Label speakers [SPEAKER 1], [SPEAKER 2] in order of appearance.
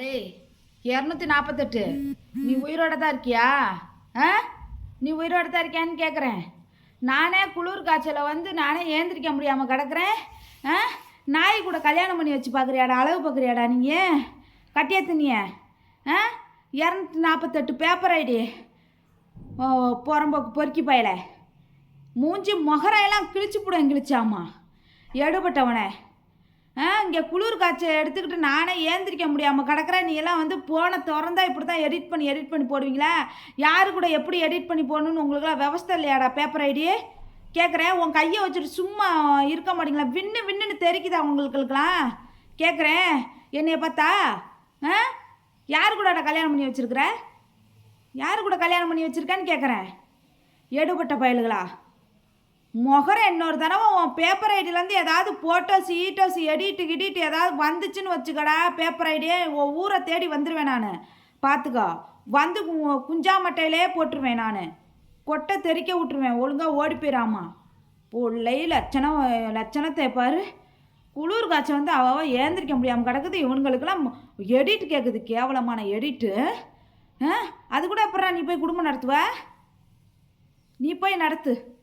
[SPEAKER 1] டேய் இரநூத்தி நாற்பத்தெட்டு நீ உயிரோட தான் இருக்கியா? ஆ? நீ உயிரோட தான் இருக்கியான்னு கேட்குறேன் நானே குளிர் காய்ச்சலை வந்து நானே ஏந்திரிக்க முடியாமல் கிடக்குறேன். ஆ? நாய் கூட கல்யாணம் பண்ணி வச்சு பார்க்குறியாடா அளவு பார்க்குறியாடா நீங்கள் கட்டியா தினிய ஆ? இரநூத்தி நாற்பத்தெட்டு பேப்பர் ஐடி புறம்போக்கு பொறுக்கி பயல. மூஞ்சி முகரையெல்லாம் கிழிச்சு போடும் கிழிச்சாமா. எடுபட்டவனே. இங்கே குளிர் காய்ச்சல் எடுத்துக்கிட்டு நானே ஏந்திரிக்க முடியாமல் கிடக்கிறேன் நீ எல்லாம் வந்து போனை திறந்தா இப்படி தான் எடிட் பண்ணி எடிட் பண்ணி போடுவீங்களா? யாரு கூட எப்படி எடிட் பண்ணி போடணும்னு உங்களுக்குலாம் விவஸ்தை இல்லையாடா பேப்பர் ஐடி கேட்குறேன் உன் கையை வச்சுட்டு சும்மா இருக்க மாட்டீங்களா? விண்ணு விண்ணுன்னு தெரிக்குதா உங்களுக்குலாம்? கேட்குறேன் என்னைய பார்த்தா? ஆ யார் கூடடா கல்யாணம் பண்ணி வச்சுருக்குற? யார் கூட கல்யாணம் பண்ணி வச்சிருக்கேன்னு கேட்குறேன் எடுபட்ட பயலுகளா? முகரம் இன்னொரு தடவை உன் பேப்பர் ஐடியிலேருந்து ஏதாவது ஃபோட்டோஸ் ஈட்டோஸ் எடிட்டு கிடிட்டு ஏதாவது வந்துச்சுன்னு வச்சுக்கடா பேப்பர் ஐடியே உன் ஊரை தேடி வந்துடுவேன் நான். பார்த்துக்கோ வந்து கு- குஞ்சா மட்டையிலே போட்டுருவேன் நான். கொட்டை தெறிக்க விட்டுருவேன். ஒழுங்காக ஓடி போயிடாமா. பிள்ளை லட்சணம் லட்சணத்தை பாரு. குளிர் காய்ச்சல் வந்து அவ ஏந்திரிக்க முடியாமல் கிடக்குது. இவனுங்களுக்கெல்லாம் எடிட் கேட்குது கேவலமான எடிட்டு ஆ? அது கூட அப்புறம் நீ போய் குடும்பம் நடத்துவ? நீ போய் நடத்து.